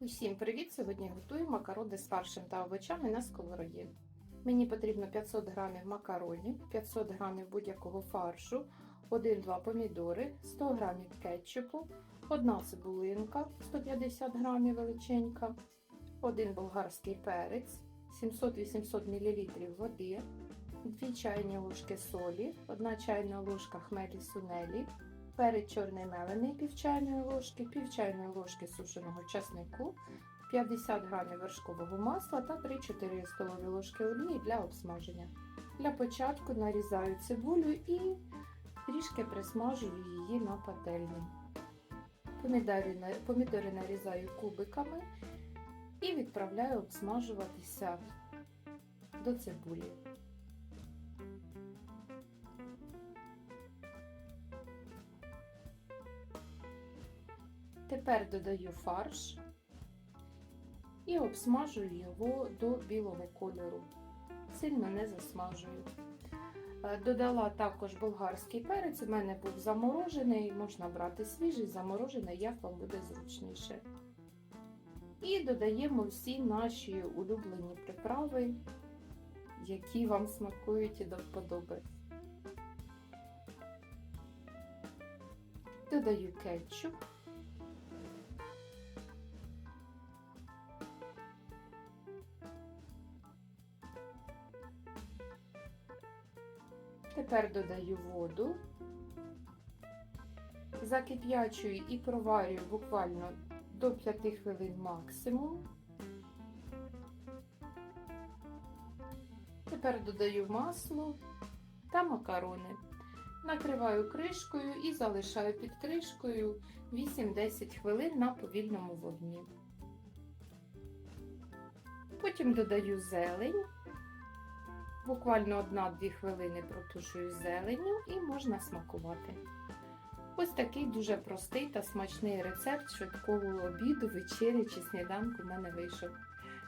Усім привіт! Сьогодні готую макарони з фаршем та овочами на сковороді. Мені потрібно 500 г макаронів, 500 г будь-якого фаршу, 1-2 помідори, 100 г кетчупу, 1 цибулинка 150 г величенька, 1 болгарський перець, 700-800 мл води, 2 чайні ложки солі, 1 чайна ложка хмелі сунелі, перець чорний мелений пів чайної ложки, пів чайної ложки сушеного часнику, 50 г вершкового масла та 3-4 столові ложки олії для обсмаження. Для початку нарізаю цибулю і трішки присмажую її на пательні. Помідори, помідори нарізаю кубиками і відправляю обсмажуватися до цибулі. Тепер додаю фарш і обсмажую його до білого кольору. Сильно не засмажую. Е, Додала також болгарський перець, у мене був заморожений, можна брати свіжий, заморожений, як вам буде зручніше. І додаємо всі наші улюблені приправи, які вам смакують і до вподоби. Додаю кетчуп. Тепер додаю воду, закип'ячую і проварюю буквально до 5 хвилин максимум. Тепер додаю масло та макарони. Накриваю кришкою і залишаю під кришкою 8-10 хвилин на повільному вогні. Потім додаю зелень. Буквально 1-2 хвилини протушую зеленню і можна смакувати. Ось такий дуже простий та смачний рецепт швидкого обіду, вечері чи сніданку в мене вийшов.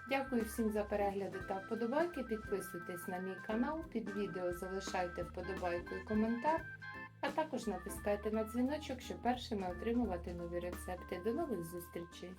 Дякую всім за перегляди та вподобайки. Підписуйтесь на мій канал, під відео залишайте вподобайку і коментар, а також натискайте на дзвіночок, щоб першими отримувати нові рецепти. До нових зустрічей!